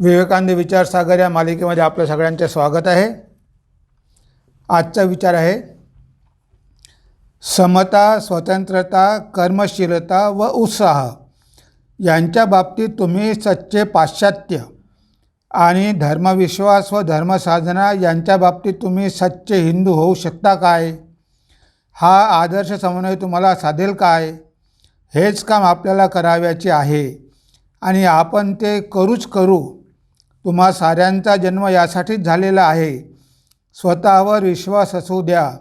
विवेकानंद विचारसागर या मालिकेमध्ये आपलं सगळ्यांचे स्वागत आहे. आजचा विचार आहे समता स्वतंत्रता कर्मशीलता व उत्साह यांच्या बाबतीत तुम्ही सच्चे पाश्चात्य आणि धर्मविश्वास व धर्मसाधना यांच्या बाबतीत तुम्ही सच्चे हिंदू होऊ शकता काय? हा आदर्श समन्वय तुम्हाला साधेल काय? हेच काम आपल्याला करावयाचे आहे आणि आपण ते करूच करू. तुम्हा साऱ्यांचा जन्म यासाठीच झालेला आहे. स्वतःवर विश्वास असू द्या.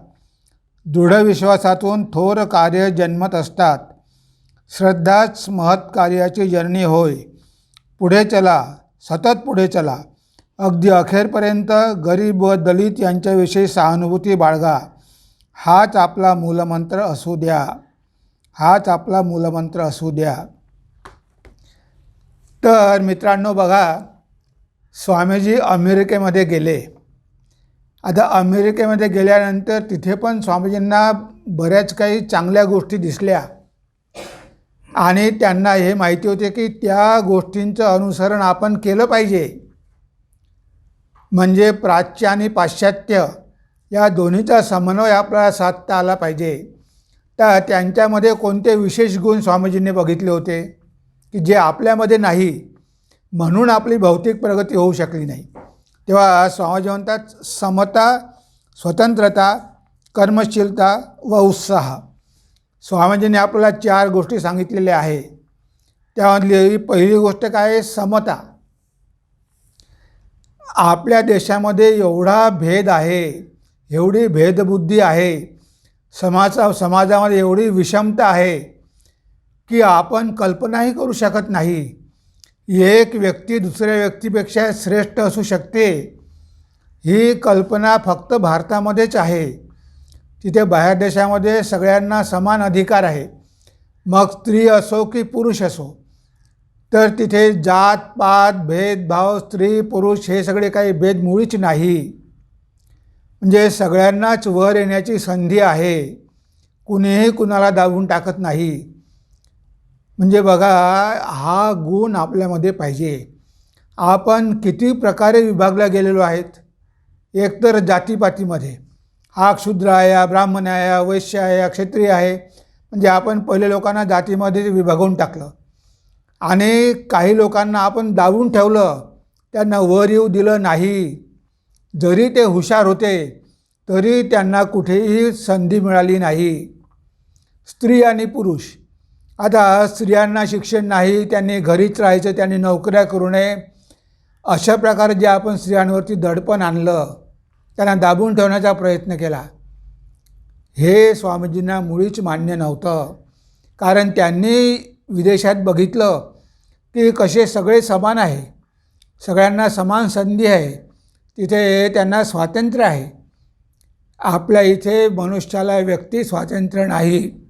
दृढ विश्वासातून थोर कार्य जन्मत असतात. श्रद्धाच महत्कार्याची जर्नी जननी होय. पुढे चला. सतत पुढे चला. अगदी अखेरपर्यंत गरीब व दलित यांच्याविषयी सहानुभूती बाळगा. हाच आपला मूलमंत्र असू द्या. हाच आपला मूलमंत्र असू द्या. तर मित्रांनो बघा स्वामीजी अमेरिकेमध्ये गेले. आता अमेरिकेमध्ये गेल्यानंतर तिथे पण स्वामीजींना बऱ्याच काही चांगल्या गोष्टी दिसल्या. आणि त्यांना हे माहिती होते की त्या गोष्टींचं अनुसरण आपण केलं पाहिजे. म्हणजे प्राच्य आणि पाश्चात्य या दोन्हीचा समन्वय आपल्याला साधता आला पाहिजे. तर त्यांच्यामध्ये कोणते विशेष गुण स्वामीजींनी बघितले होते? की जे आपल्यामध्ये नाही म्हणून आपली भौतिक प्रगती होऊ शकली नाही. तेव्हा स्वामीजी म्हणतात समता स्वतंत्रता कर्मशीलता व उत्साह. स्वामीजींनी आपल्याला चार गोष्टी सांगितलेल्या आहे त्यामधली पहिली गोष्ट काय आहे? समता. आपल्या देशामध्ये एवढा भेद आहे एवढी भेदबुद्धी आहे समाजा समाजामध्ये एवढी विषमता आहे की आपण कल्पनाही करू शकत नाही. एक व्यक्ती दुसऱ्या व्यक्तीपेक्षा श्रेष्ठ असू शकते. ही कल्पना फक्त भारतामध्येच आहे. तिथे बाहेर देशामध्ये सगळ्यांना समान अधिकार आहे. मग स्त्री असो की पुरुष असो. तर तिथे जात पात भेदभाव स्त्री पुरुष हे सगळे काही भेद मुळीच नाही. म्हणजे सगळ्यांनाच वर येण्याची संधी आहे. कुणीही कुणाला दाबून टाकत नाही. म्हणजे बघा हा गुण आपल्यामध्ये पाहिजे. आपण किती प्रकारे विभागल्या गेलेलो आहेत? एकतर जातीपातीमध्ये. हा क्षुद्र आहे हा ब्राह्मण आहे हा वैश्य आहे हा क्षत्रिय आहे. म्हणजे आपण पहिले लोकांना जातीमध्ये विभागून टाकलं. आणि काही लोकांना आपण दाबून ठेवलं त्यांना वर येऊ दिलं नाही. जरी ते हुशार होते तरी त्यांना कुठेही संधी मिळाली नाही. स्त्री आणि पुरुष. आता स्त्रियांना शिक्षण नाही त्यांनी घरीच राहायचं त्यांनी नोकऱ्या करू नये. अशा प्रकारे जे आपण स्त्रियांवरती दडपण आणलं त्यांना दाबून ठेवण्याचा प्रयत्न केला. हे स्वामीजींना मुळीच मान्य नव्हतं. कारण त्यांनी विदेशात बघितलं की कसे सगळे समान आहे. सगळ्यांना समान संधी आहे. तिथे त्यांना स्वातंत्र्य आहे. आपल्या इथे मनुष्याला व्यक्ती स्वातंत्र्य नाही.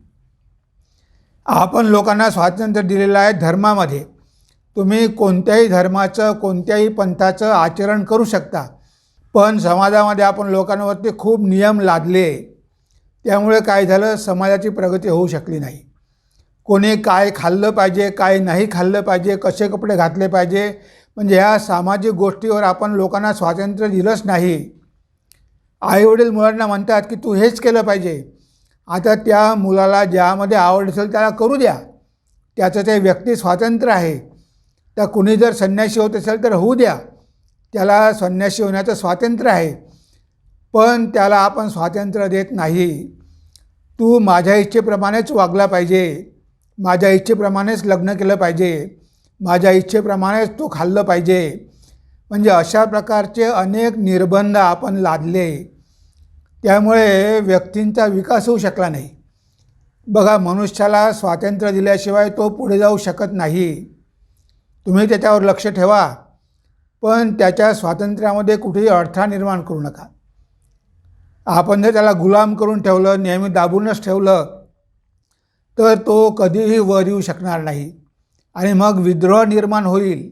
आपण लोकांना स्वातंत्र्य दिलेलं आहे धर्मामध्ये. तुम्ही कोणत्याही धर्माचं कोणत्याही पंथाचं आचरण करू शकता. पण समाजामध्ये आपण लोकांवरती खूप नियम लादले. त्यामुळे काय झालं? समाजाची प्रगती होऊ शकली नाही. कोणी काय खाल्लं पाहिजे काय नाही खाल्लं पाहिजे कसे कपडे घातले पाहिजे म्हणजे ह्या सामाजिक गोष्टीवर आपण लोकांना स्वातंत्र्य दिलंच नाही. आईवडील मुलांना म्हणतात की तू हेच केलं पाहिजे. आता त्या मुलाला ज्यामध्ये आवड असेल त्याला करू द्या. त्याचं ते व्यक्ती स्वातंत्र्य आहे. तर कुणी जर संन्यासी होत असेल तर होऊ द्या. त्याला संन्यासी होण्याचं स्वातंत्र्य आहे. पण त्याला आपण स्वातंत्र्य देत नाही. तू माझ्या इच्छेप्रमाणेच वागला पाहिजे. माझ्या इच्छेप्रमाणेच लग्न केलं पाहिजे. माझ्या इच्छेप्रमाणेच तू खाल्लं पाहिजे. म्हणजे अशा प्रकारचे अनेक निर्बंध आपण लादले. त्यामुळे व्यक्तींचा विकास होऊ शकला नाही. बघा मनुष्याला स्वातंत्र्य दिल्याशिवाय तो पुढे जाऊ शकत नाही. तुम्ही त्याच्यावर लक्ष ठेवा पण त्याच्या स्वातंत्र्यामध्ये कुठेही अडथळा निर्माण करू नका. आपण जर त्याला गुलाम करून ठेवलं नेहमी दाबूनच ठेवलं तर तो कधीही वर येऊ शकणार नाही आणि मग विद्रोह निर्माण होईल.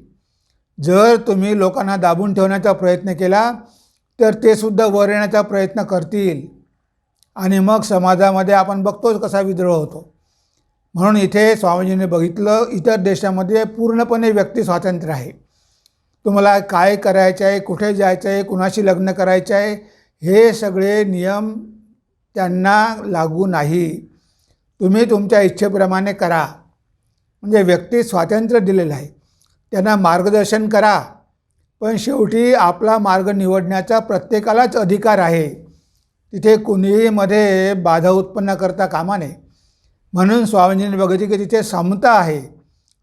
जर तुम्ही लोकांना दाबून ठेवण्याचा प्रयत्न केला तर ते सुद्धा वर येण्याचा प्रयत्न करतील. आणि मग समाजामध्ये आपण बघतोच कसा विद्रोह होतो. म्हणून इथे स्वामीजींनी बघितलं इतर देशामध्ये पूर्णपणे व्यक्ती स्वातंत्र्य आहे. तुम्हाला काय करायचं आहे कुठे जायचं आहे कुणाशी लग्न करायचं आहे हे सगळे नियम त्यांना लागू नाही. तुम्ही तुमच्या इच्छेप्रमाणे करा. म्हणजे व्यक्ती स्वातंत्र्य दिलेलं आहे. त्यांना मार्गदर्शन करा. पण शेवटी आपला मार्ग निवडण्याचा प्रत्येकालाच अधिकार आहे. तिथे कुणीही मध्ये बाधा उत्पन्न करता कामा नये. म्हणून स्वामीजींनी बघितले की तिथे समता आहे.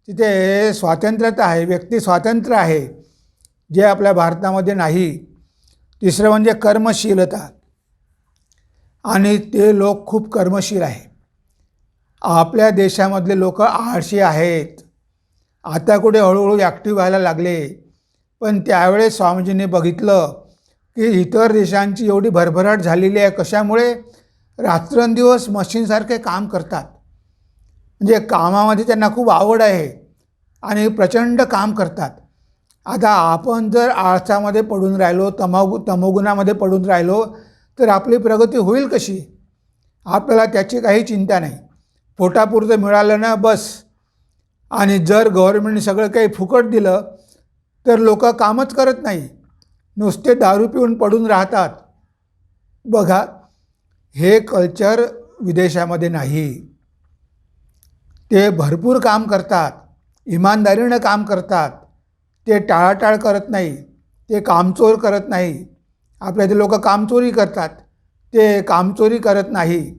तिथे स्वातंत्र्यता आहे. व्यक्ती स्वातंत्र्य आहे. जे आपल्या भारतामध्ये नाही. तिसरं म्हणजे कर्मशीलता. आणि ते लोक खूप कर्मशील आहे आपल्या देशामधले लोक आळशी आहेत. आता कुठे हळूहळू ॲक्टिव्ह व्हायला लागले. पण त्यावेळेस स्वामीजींनी बघितलं की इतर देशांची एवढी भरभराट झालेली आहे कशामुळे रात्रंदिवस मशीनसारखे काम करतात. म्हणजे कामामध्ये त्यांना खूप आवड आहे आणि प्रचंड काम करतात. आता आपण जर आळसामध्ये पडून राहिलो तमागु तमोगुणामध्ये पडून राहिलो तर आपली प्रगती होईल कशी? आपल्याला त्याची काही चिंता नाही. पोटापुरतं मिळालं ना बस. आणि जर गव्हर्मेंटने सगळं काही फुकट दिलं तर लोक कामच करत नाही. नुसते दारू पिऊन पडून राहतात. बघा हे कल्चर विदेशामध्ये नाही. ते भरपूर काम करतात. इमानदारीनं काम करतात. ते टाळाटाळ करत नाही. ते कामचोर करत नाही. आपल्या इथे लोक कामचोरी करतात. ते कामचोरी करत नाही.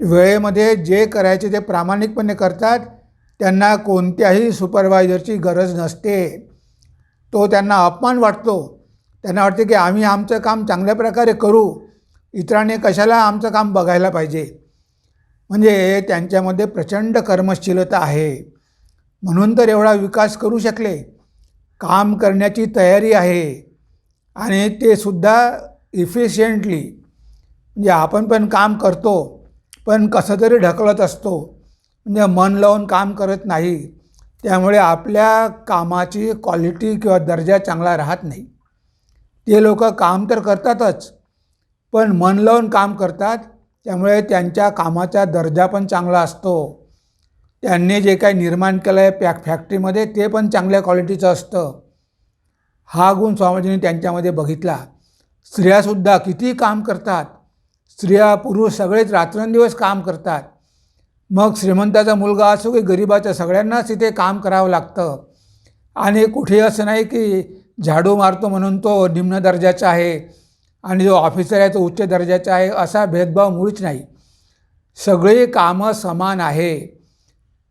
वेळेमध्ये जे करायचे ते प्रामाणिकपणे करतात. त्यांना कोणत्याही सुपरवायझरची गरज नसते. तो त्यांना अपमान वाटतो. त्यांना वाटते की आम्ही आमचं काम चांगल्या प्रकारे करू. इतरांनी कशाला आमचं काम बघायला पाहिजे? म्हणजे त्यांच्यामध्ये प्रचंड कर्मशीलता आहे. म्हणून तर एवढा विकास करू शकले. काम करण्याची तयारी आहे. आणि ते सुद्धा इफिशियंटली म्हणजे आपण पण काम करतो. पण कसं तरी ढकलत असतो. म्हणजे मन लावून काम करत नाही. त्यामुळे आपल्या कामाची क्वालिटी किंवा दर्जा चांगला राहत नाही. ते लोक काम तर करतातच पण मन लावून काम करतात त्यामुळे त्यांच्या कामाचा दर्जा पण चांगला असतो. त्यांनी जे काही निर्माण केलं आहे पॅक फॅक्टरीमध्ये ते पण चांगल्या क्वालिटीचं असतं. हा गुण स्वामीजींनी त्यांच्यामध्ये बघितला. स्त्रियासुद्धा किती काम करतात. स्त्रिया पुरुष सगळेच रात्रंदिवस काम करतात. मग श्रीमंताचा मुलगा असो की गरिबाच्या सगळ्यांनाच तिथे काम करावं लागतं. आणि कुठे असं नाही की झाडू मारतो म्हणून तो निम्न दर्जाचा आहे आणि जो ऑफिसर आहे तो उच्च दर्जाचा आहे असा भेदभाव मुळीच नाही. सगळी कामं समान आहे.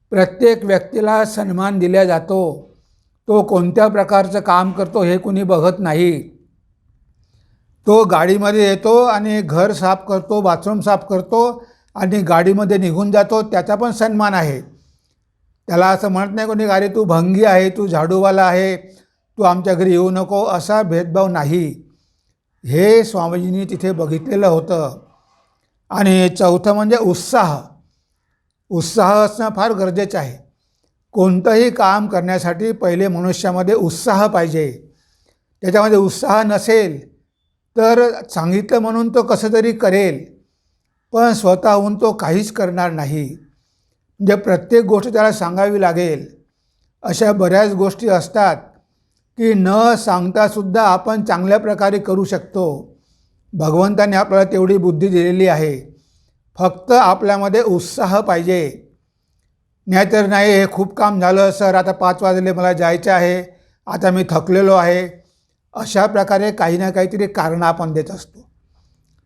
प्रत्येक व्यक्तीला सन्मान दिला जातो. तो कोणत्या प्रकारचं काम करतो हे कुणी बघत नाही. तो गाडीमध्ये येतो आणि घर साफ करतो बाथरूम साफ करतो आणि गाडीमध्ये निघून जातो त्याचा पण सन्मान आहे. त्याला असं म्हणत नाही कोणी अरे तू भंगी आहे तू झाडूवाला आहे तू आमच्या घरी येऊ नको असा भेदभाव नाही. हे स्वामीजींनी तिथे बघितलेलं होतं. आणि चौथं म्हणजे उत्साह. उत्साह असणं फार गरजेचं आहे. कोणतंही काम करण्यासाठी पहिले मनुष्यामध्ये उत्साह पाहिजे. त्याच्यामध्ये उत्साह नसेल तर सांगितलं म्हणून तो कसं तरी करेल. पण स्वतःहून तो काहीच करणार नाही. म्हणजे प्रत्येक गोष्ट त्याला सांगावी लागेल. अशा बऱ्याच गोष्टी असतात की न सांगतासुद्धा आपण चांगल्या प्रकारे करू शकतो. भगवंताने आपल्याला तेवढी बुद्धी दिलेली आहे. फक्त आपल्यामध्ये उत्साह पाहिजे. नाहीतर नाही हे खूप काम झालं सर आता पाच वाजले मला जायचं आहे. आता मी थकलेलो आहे. अशा प्रकारे काही ना काहीतरी कारणं आपण देत असतो.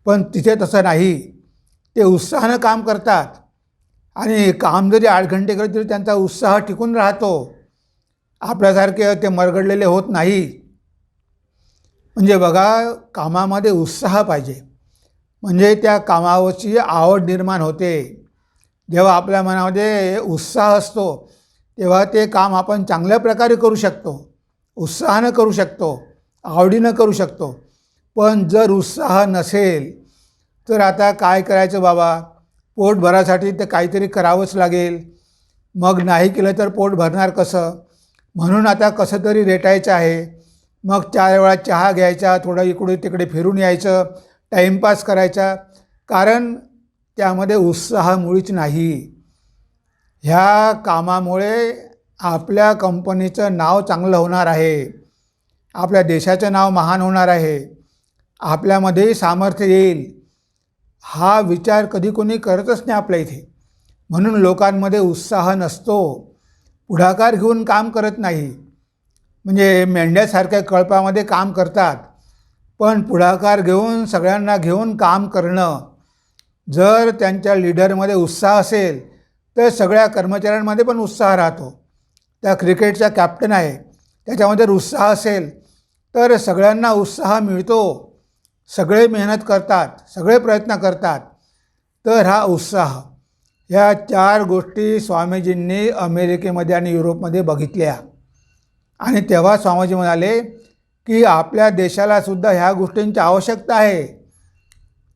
पण तिथे तसं नाही. ते उत्साहानं काम करतात. आणि काम जरी आठ घंटे करत तरी त्यांचा उत्साह टिकून राहतो. आपल्यासारखे ते मरगडलेले होत नाही. म्हणजे बघा कामामध्ये उत्साह पाहिजे. म्हणजे त्या कामावरची आवड निर्माण होते. जेव्हा आपल्या मनामध्ये उत्साह असतो तेव्हा ते काम आपण चांगल्या प्रकारे करू शकतो. उत्साहानं करू शकतो आवडीनं करू शकतो. पण जर उत्साह नसेल तर आता काय करायचं बाबा? पोट भरासाठी तर काहीतरी करावंच लागेल. मग नाही केलं तर पोट भरणार कसं? म्हणून आता कसं तरी रेटायचं आहे. मग चार वेळा चहा घ्यायचा थोडं इकडे तिकडे फिरून यायचं टाईमपास करायचा. कारण त्यामध्ये उत्साह मुळीच नाही. ह्या कामामुळे आपल्या कंपनीचं नाव चांगलं होणार आहे. आपल्या देशाचं नाव महान होणार आहे. आपल्यामध्येही सामर्थ्य येईल. हा विचार कधी कोणी करतच नाही आपल्या इथे. म्हणून लोकांमध्ये उत्साह नसतो. पुढाकार घेऊन काम करत नाही. म्हणजे मेंढ्यासारख्या कळपामध्ये काम करतात. पण पुढाकार घेऊन सगळ्यांना घेऊन काम करणं. जर त्यांच्या लीडरमध्ये उत्साह असेल तर सगळ्या कर्मचाऱ्यांमध्ये पण उत्साह राहतो. त्या क्रिकेटचा कॅप्टन आहे. त्याच्यामध्ये उत्साह असेल तर सगळ्यांना उत्साह मिळतो. सगळे मेहनत करतात सगळे प्रयत्न करतात तर हा उत्साह. ह्या चार गोष्टी स्वामीजींनी अमेरिकेमध्ये आणि युरोपमध्ये बघितल्या. आणि तेव्हा स्वामीजी म्हणाले की आपल्या देशालासुद्धा ह्या गोष्टींची आवश्यकता आहे.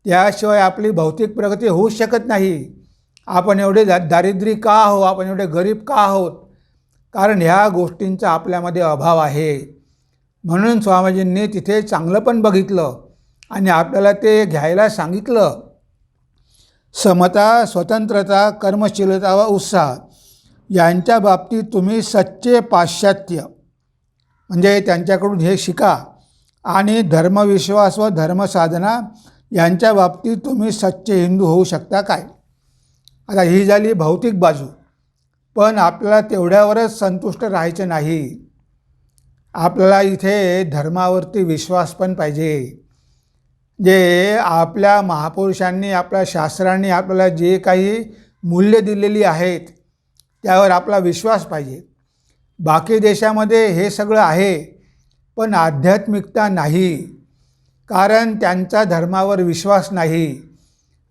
त्याशिवाय आपली भौतिक प्रगती होऊ शकत नाही. आपण एवढे दारिद्र्य का आहो आपण एवढे गरीब का आहोत? कारण ह्या गोष्टींचा आपल्यामध्ये अभाव आहे. म्हणून स्वामीजींनी तिथे चांगलं पण बघितलं. आणि आपल्याला ते घ्यायला सांगितलं. समता स्वतंत्रता कर्मशीलता व उत्साह यांच्या बाबतीत तुम्ही सच्चे पाश्चात्य. म्हणजे त्यांच्याकडून हे शिका. आणि धर्मविश्वास व धर्मसाधना यांच्या बाबतीत तुम्ही सच्चे हिंदू होऊ शकता काय? आता ही झाली भौतिक बाजू. पण आपल्याला तेवढ्यावरच संतुष्ट राहायचं नाही. आपल्याला इथे धर्मावरती विश्वास पण पाहिजे. जे आपल्या महापुरुषांनी आपल्या शास्त्रांनी आपल्याला जे काही मूल्य दिलेली आहेत त्यावर आपला विश्वास पाहिजे. बाकी देशामध्ये हे सगळं आहे पण आध्यात्मिकता नाही कारण त्यांचा धर्मावर विश्वास नाही.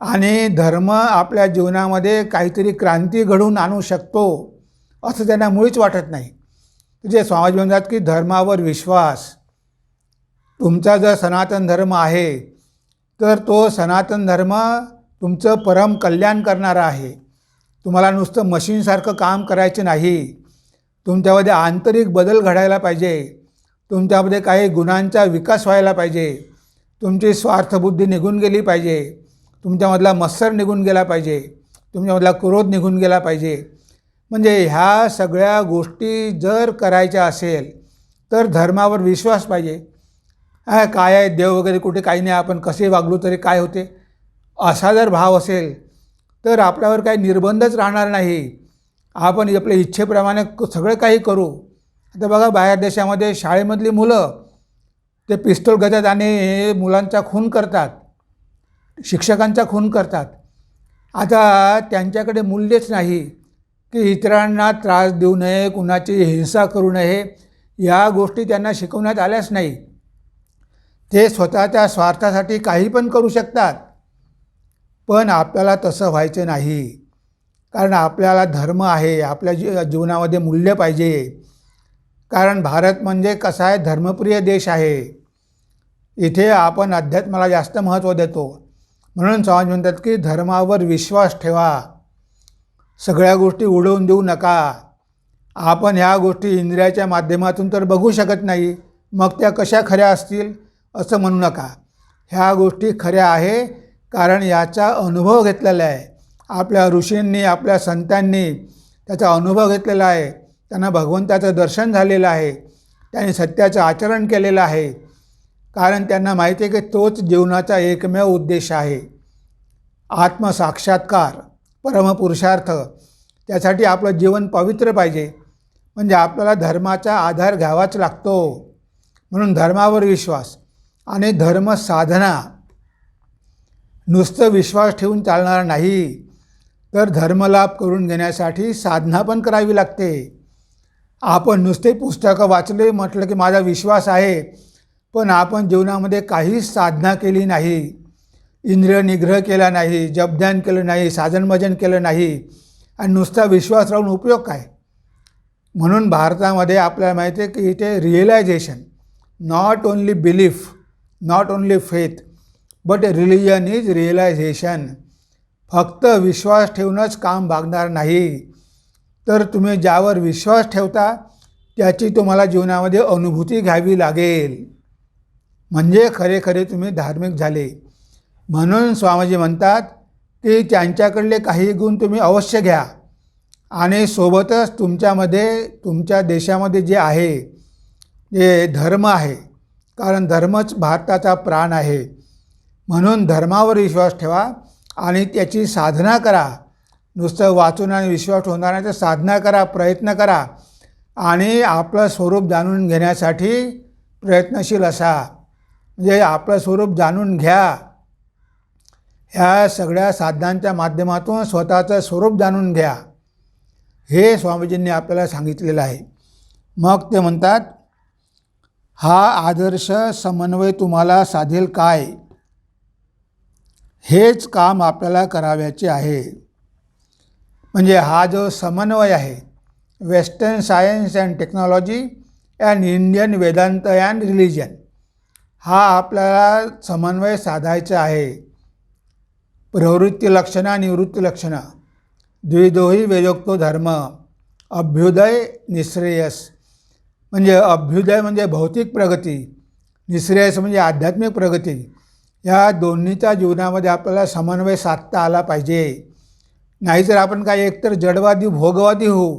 आणि धर्म आपल्या जीवनामध्ये काहीतरी क्रांती घडवून आणू शकतो असं त्यांना मुळीच वाटत नाही. जे समाज म्हणतात की धर्मावर विश्वास. तुमचा जर सनातन धर्म आहे तर तो सनातन धर्म तुमचं परम कल्याण करणारा आहे. तुम्हाला नुसतं मशीनसारखं काम करायचं नाही. तुमच्यामध्ये आंतरिक बदल घडायला पाहिजे. तुमच्यामध्ये काही गुणांचा विकास व्हायला पाहिजे. तुमची स्वार्थबुद्धी निघून गेली पाहिजे. तुमच्यामधला मत्सर निघून गेला पाहिजे. तुमच्यामधला क्रोध निघून गेला पाहिजे. म्हणजे ह्या सगळ्या गोष्टी जर करायच्या असेल तर धर्मावर विश्वास पाहिजे. काय आहे देव वगैरे कुठे काही नाही आपण कसे वागलो तरी काय होते? असा जर भाव असेल तर आपल्यावर काही निर्बंधच राहणार नाही. आपण आपल्या इच्छेप्रमाणे सगळं काही करू. आता बघा बाहेर देशामध्ये शाळेमधली मुलं ते पिस्तूल घेतात आणि मुलांचा खून करतात शिक्षकांचा खून करतात. आता त्यांच्याकडे मूल्यच नाही की इतरांना त्रास देऊ नये कुणाची हिंसा करू नये या गोष्टी त्यांना शिकवण्यात आल्याच नाही. ते स्वतःच्या स्वार्थासाठी काही पण करू शकतात. पण आपल्याला तसं व्हायचं नाही. कारण आपल्याला धर्म आहे आपल्या जी जीवनामध्ये मूल्य पाहिजे. कारण भारत म्हणजे कसा आहे? धर्मप्रिय देश आहे. इथे आपण अध्यात्माला जास्त महत्त्व देतो. म्हणून समाज म्हणतात की धर्मावर विश्वास ठेवा. सगळ्या गोष्टी उडवून देऊ नका. आपण ह्या गोष्टी इंद्रियाच्या माध्यमातून तर बघू शकत नाही. मग त्या कशा खऱ्या असतील? असं म्हणू नका. ह्या गोष्टी खऱ्या आहे कारण याचा अनुभव घेतलेला आहे. आपल्या ऋषींनी आपल्या संतांनी त्याचा अनुभव घेतलेला आहे. त्यांना भगवंताचं दर्शन झालेलं आहे. त्यांनी सत्याचं आचरण केलेलं आहे. कारण त्यांना माहिती आहे की तोच जीवनाचा एकमेव उद्देश आहे. आत्मसाक्षात्कार परमपुरुषार्थ. त्यासाठी आपलं जीवन पवित्र पाहिजे. म्हणजे आपल्याला धर्माचा आधार घ्यावाच लागतो. म्हणून धर्मावर विश्वास. आणि धर्मसाधना नुसतं विश्वास ठेवून चालणार नाही तर धर्मलाभ करून घेण्यासाठी साधना पण करावी लागते. आपण नुसते पुस्तकं वाचले म्हटलं की माझा विश्वास आहे पण आपण जीवनामध्ये काहीच साधना केली नाही. इंद्रिय निग्रह केला नाही जपध्यान केलं नाही साधनभजन केलं नाही आणि नुसता विश्वास राहून उपयोग काय? म्हणून भारतामध्ये आपल्याला माहिती आहे की इथे realisation not only belief not only faith but religion is realisation फक्त विश्वास ठेवूनच काम भागणार नाही. तर तुम्ही ज्यावर विश्वास ठेवता त्याची तुम्हाला जीवनामध्ये अनुभूती घ्यावी लागेल. म्हणजे खरे खरे तुम्ही धार्मिक झाले. म्हणून स्वामीजी म्हणतात की त्यांच्याकडले काही गुण तुम्ही अवश्य घ्या. आणि सोबतच तुमच्यामध्ये तुमच्या देशामध्ये जे आहे जे धर्म आहे कारण धर्मच भारताचा प्राण आहे. म्हणून धर्मावर विश्वास ठेवा आणि त्याची साधना करा. नुसतं वाचून आणि विश्वास होणार नाही तर साधना करा प्रयत्न करा आणि आपलं स्वरूप जाणून घेण्यासाठी प्रयत्नशील असा. म्हणजे आपलं स्वरूप जाणून घ्या. ह्या सगळ्या साधनांच्या माध्यमातून स्वतःचं स्वरूप जाणून घ्या. हे स्वामीजींनी आपल्याला सांगितलेलं आहे. मग ते म्हणतात हा आदर्श समन्वय तुम्हाला साधेल काय? हेच काम आपल्याला करावयाचे आहे. म्हणजे हा जो समन्वय आहे western science and technology and Indian Vedanta and religion हा आपल्याला समन्वय साधायचा आहे. प्रवृत्ती लक्षणं निवृत्ती लक्षणं द्विदोही वेदोक्तो धर्म अभ्युदय निश्रेयस म्हणजे अभ्युदय म्हणजे भौतिक प्रगती निश्रेयस म्हणजे आध्यात्मिक प्रगती या दोन्हीच्या जीवनामध्ये आपल्याला समन्वय साधता आला पाहिजे. नाहीतर आपण काय एकतर जडवादी भोगवादी होऊ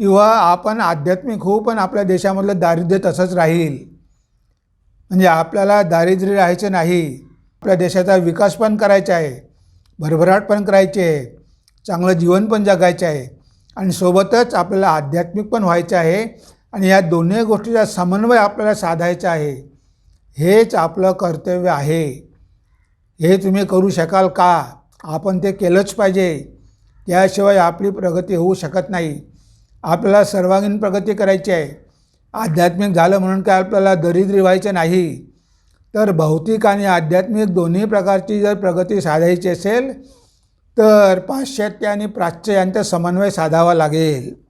किंवा आपण आध्यात्मिक होऊ पण आपल्या देशामधलं दारिद्र्य तसंच राहील. म्हणजे आपल्याला दारिद्र्य राहायचं नाही आपल्या देशाचा विकास पण करायचा आहे भरभराट पण करायची आहे चांगलं जीवन पण जगायचं आहे आणि सोबतच आपल्याला आध्यात्मिक पण व्हायचं आहे आणि या दोन्ही गोष्टीचा समन्वय आपल्याला साधायचा आहे. हेच आपलं कर्तव्य आहे. हे तुम्ही करू शकाल का? आपण ते केलंच पाहिजे. त्याशिवाय आपली प्रगती होऊ शकत नाही. आपल्याला सर्वांगीण प्रगती करायची आहे. आध्यात्मिक झालं म्हणून काय आपल्याला दरिद्री व्हायचं नाही. तर भौतिक आणि आध्यात्मिक दोन्ही प्रकारची जर प्रगती साधायची असेल तर पाश्चात्य आणि प्राच्य यांचा समन्वय साधावा लागेल.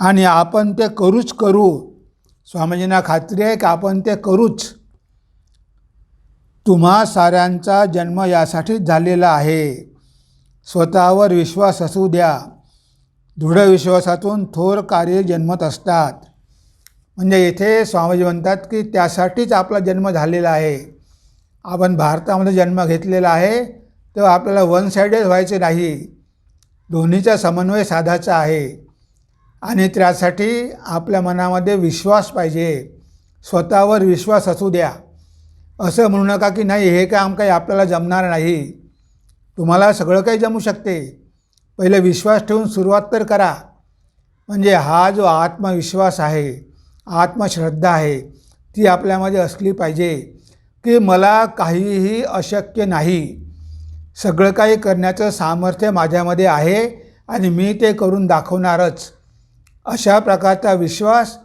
आणि आपण ते करूच करू. स्वामीजींना खात्री आहे की आपण ते करूच. तुम्हा साऱ्यांचा जन्म यासाठीच झालेला आहे. स्वतःवर विश्वास असू द्या. दृढ विश्वासातून थोर कार्य जन्मत असतात. म्हणजे इथे स्वामीजी म्हणतात की त्यासाठीच आपला जन्म झालेला आहे. आपण भारतामध्ये जन्म घेतलेला आहे तेव्हा आपल्याला वन साईडेड व्हायचे नाही. दोन्हीचा समन्वय साधायचा आहे. आणि त्यासाठी आपल्या मनामध्ये विश्वास पाहिजे. स्वतःवर विश्वास असू द्या. असं म्हणू नका की नाही हे काम काही आपल्याला जमणार नाही. तुम्हाला सगळं काही जमू शकते. पहिले विश्वास ठेवून सुरुवात तर करा. म्हणजे हा जो आत्मविश्वास आहे आत्मश्रद्धा आहे ती आपल्यामध्ये असली पाहिजे की मला काहीही अशक्य नाही. सगळं काही करण्याचं सामर्थ्य माझ्यामध्ये आहे आणि मी ते करून दाखवणारच. अशा प्रकारचा विश्वास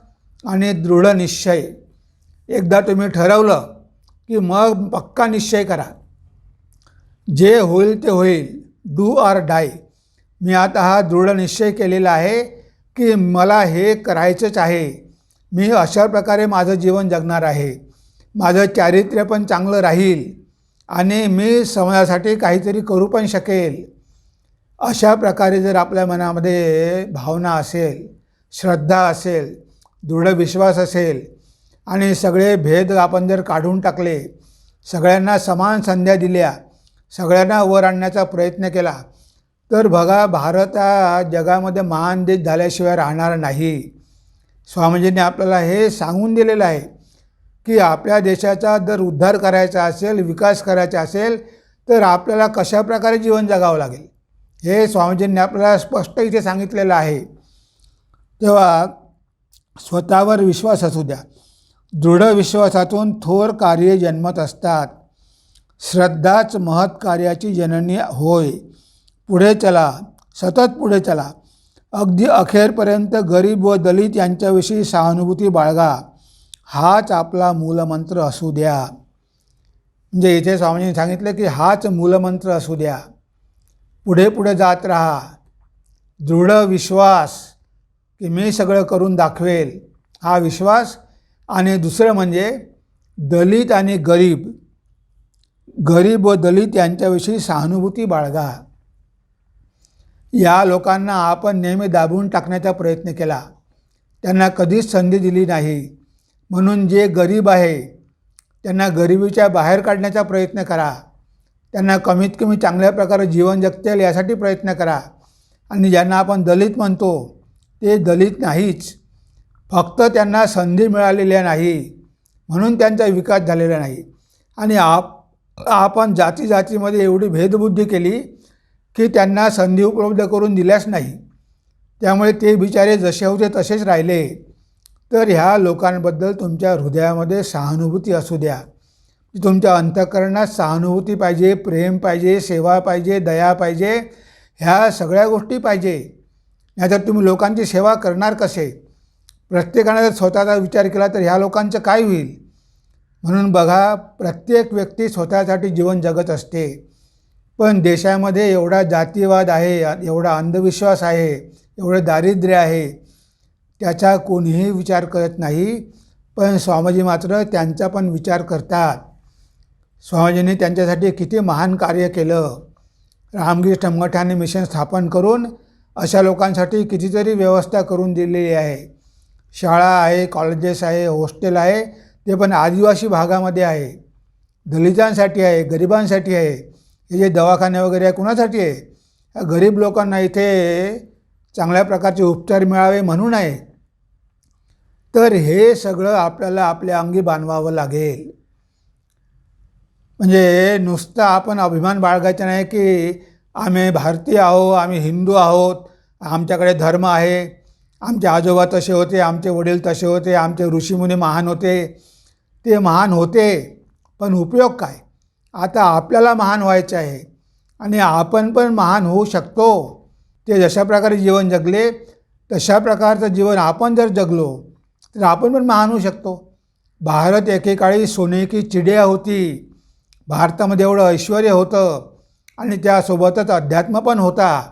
आणि दृढ निश्चय. एकदा तुम्ही ठरवलं की मग पक्का निश्चय करा. जे होईल ते होईल. डू आर डाय. मी आता हा दृढ निश्चय केलेला आहे की मला हे करायचंच आहे. मी अशा प्रकारे माझं जीवन जगणार आहे. माझं चारित्र्य पण चांगलं राहील आणि मी समाजासाठी काहीतरी करू पण शकेल. अशा प्रकारे जर आपल्या मनामध्ये भावना असेल श्रद्धा असेल दृढ विश्वास असेल आणि सगळे भेद आपण जर काढून टाकले सगळ्यांना समान संध्या दिल्या सगळ्यांना वर आणण्याचा प्रयत्न केला तर बघा भारत हा जगामध्ये महान देश झाल्याशिवाय राहणार नाही. स्वामीजींनी आपल्याला हे सांगून दिलेलं आहे की आपल्या देशाचा जर उद्धार करायचा असेल विकास करायचा असेल तर आपल्याला कशाप्रकारे जीवन जगावं लागेल? हे स्वामीजींनी आपल्याला स्पष्ट इथे सांगितलेलं आहे. तेव्हा स्वतःवर विश्वास असू द्या. दृढ विश्वासातून थोर कार्य जन्मत असतात. श्रद्धाच महत् कार्याची जननी होय. पुढे चला. सतत पुढे चला. अगदी अखेरपर्यंत गरीब व दलित यांच्याविषयी सहानुभूती बाळगा. हाच आपला मूलमंत्र असू द्या. म्हणजे इथे स्वामींनी सांगितलं की हाच मूलमंत्र असू द्या. पुढे पुढे जात राहा. दृढ विश्वास की मी सगळं करून दाखवेल हा विश्वास. आणि दुसरं म्हणजे दलित आणि गरीब गरीब व दलित यांच्याविषयी सहानुभूती बाळगा. या लोकांना आपण नेहमी दाबून टाकण्याचा प्रयत्न केला. त्यांना कधीच संधी दिली नाही. म्हणून जे गरीब आहे त्यांना गरिबीच्या बाहेर काढण्याचा प्रयत्न करा. त्यांना कमीत कमी चांगल्या प्रकारे जीवन जगतील यासाठी प्रयत्न करा. आणि ज्यांना आपण दलित म्हणतो ते दलित नाहीच. फक्त त्यांना संधी मिळालेल्या नाही म्हणून त्यांचा विकास झालेला नाही. आणि आप आपण जाती जातीमध्ये एवढी भेदबुद्धी केली की त्यांना संधी उपलब्ध करून दिल्याच नाही. त्यामुळे ते बिचारे जसे होते तसेच राहिले. तर ह्या लोकांबद्दल तुमच्या हृदयामध्ये सहानुभूती असू द्या. तुमच्या अंतःकरणात सहानुभूती पाहिजे प्रेम पाहिजे सेवा पाहिजे दया पाहिजे ह्या सगळ्या गोष्टी पाहिजे. नाहीतर तुम्ही लोकांची सेवा करणार कसे? प्रत्येकाने जर स्वतःचा विचार केला तर ह्या लोकांचं काय होईल? म्हणून बघा प्रत्येक व्यक्ती स्वतःसाठी जीवन जगत असते. पण देशामध्ये एवढा जातीवाद आहे एवढा अंधविश्वास आहे एवढं दारिद्र्य आहे त्याचा कोणीही विचार करत नाही. पण स्वामीजी मात्र त्यांचा पण विचार करतात. स्वामीजींनी त्यांच्यासाठी किती महान कार्य केलं. रामगिरी संघटाने मिशन स्थापन करून अशा लोकांसाठी कितीतरी व्यवस्था करून दिलेली आहे. शाळा आहे कॉलेजेस आहे हॉस्टेल आहे ते पण आदिवासी भागामध्ये आहे. दलितांसाठी आहे गरिबांसाठी आहे. हे जे दवाखाने वगैरे आहे कुणासाठी आहे? गरीब लोकांना इथे चांगल्या प्रकारचे उपचार मिळावे म्हणून आहे. तर हे सगळं आपल्याला आपल्या अंगी बांधवावं लागेल. म्हणजे नुसतं आपण अभिमान बाळगायचा नाही की आम्ही भारतीय आहो आम्ही हिंदू आहोत आमच्याकडे धर्म आहे. आमचे आजोबा तसे होते आमचे वडील तसे होते आमचे ऋषीमुनी महान होते. ते महान होते पण उपयोग काय? आता आपल्याला महान व्हायचं आहे आणि आपण पण महान होऊ शकतो. ते जशा प्रकारे जीवन जगले तशा प्रकारचं जीवन आपण जर जगलो तर आपण पण महान होऊ शकतो. भारत एकेकाळी सोने की चिडिया होती. भारतामध्ये एवढं ऐश्वर होतं. आणि त्यासोबतच अध्यात्म पण होता.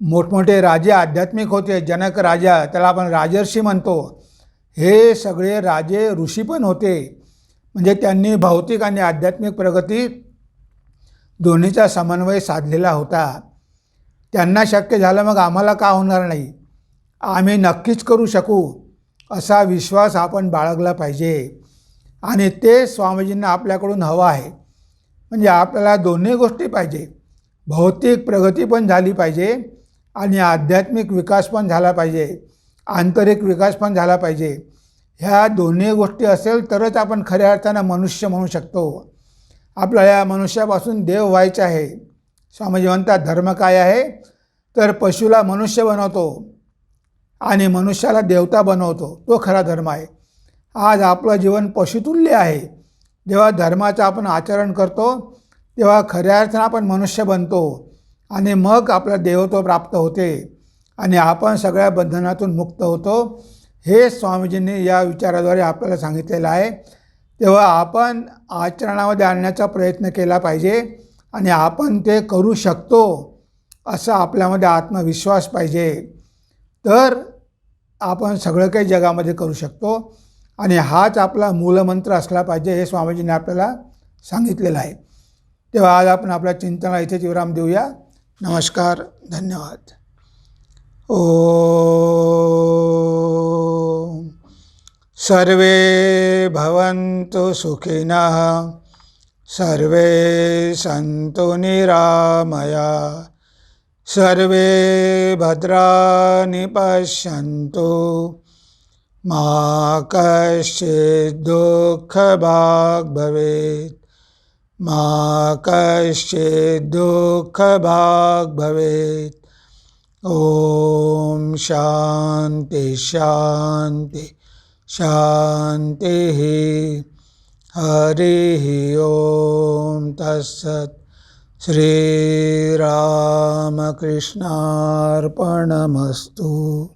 मोठमोठे राजे आध्यात्मिक होते जनक राजा त्याला आपण राजर्षी म्हणतो. हे सगळे राजे ऋषी पण होते. म्हणजे त्यांनी भौतिक आणि आध्यात्मिक प्रगती दोन्हीचा समन्वय साधलेला होता. त्यांना शक्य झालं मग आम्हाला का होणार नाही? आम्ही नक्कीच करू शकू असा विश्वास आपण बाळगला पाहिजे. आणि ते स्वामीजींना आपल्याकडून हवं आहे. म्हणजे आपल्याला दोन्ही गोष्टी पाहिजे. भौतिक प्रगती पण झाली पाहिजे आणि आध्यात्मिक विकास पण झाला पाहिजे. आंतरिक विकास पण झाला पाहिजे. ह्या दोन्ही गोष्टी असेल तरच आपण खऱ्या अर्थानं मनुष्य म्हणू शकतो. आपल्याला या मनुष्यापासून देव व्हायचे आहे. स्वामीजी म्हणतात धर्म काय आहे? तर पशुला मनुष्य बनवतो आणि मनुष्याला देवता बनवतो. तो खरा धर्म आहे. आज आपलं जीवन पशुतुल्य आहे. जेव्हा धर्माचं आपण आचरण करतो तेव्हा खऱ्या अर्थानं आपण मनुष्य बनतो आणि मग आपलं देवत्व प्राप्त होते आणि आपण सगळ्या बंधनातून मुक्त होतो. हे स्वामीजींनी या विचाराद्वारे आपल्याला सांगितलेलं आहे. तेव्हा आपण आचरणामध्ये आणण्याचा प्रयत्न केला पाहिजे आणि आपण ते करू शकतो असा आपल्यामध्ये आत्मविश्वास पाहिजे. तर आपण सगळं काही जगामध्ये करू शकतो. आणि हाच आपला मूलमंत्र असला पाहिजे हे स्वामीजींनी आपल्याला सांगितलेलं आहे. तेव्हा आज आपण आपल्या चिंतनाला इथेच विराम देऊया. नमस्कार धन्यवाद. ओ सर्वे भवन्तु सुखिनः सर्वे सन्तु निरामया सर्वे भद्राणि पश्यन्तु। मा कश्चित् दुःखभाग् भवेत्। मा कश्चित् दुःखभाग् भवेत्। ॐ शान्ति शान्ति शान्तिः। हरिः ॐ तत्सत्। श्रीरामकृष्णार्पणमस्तु।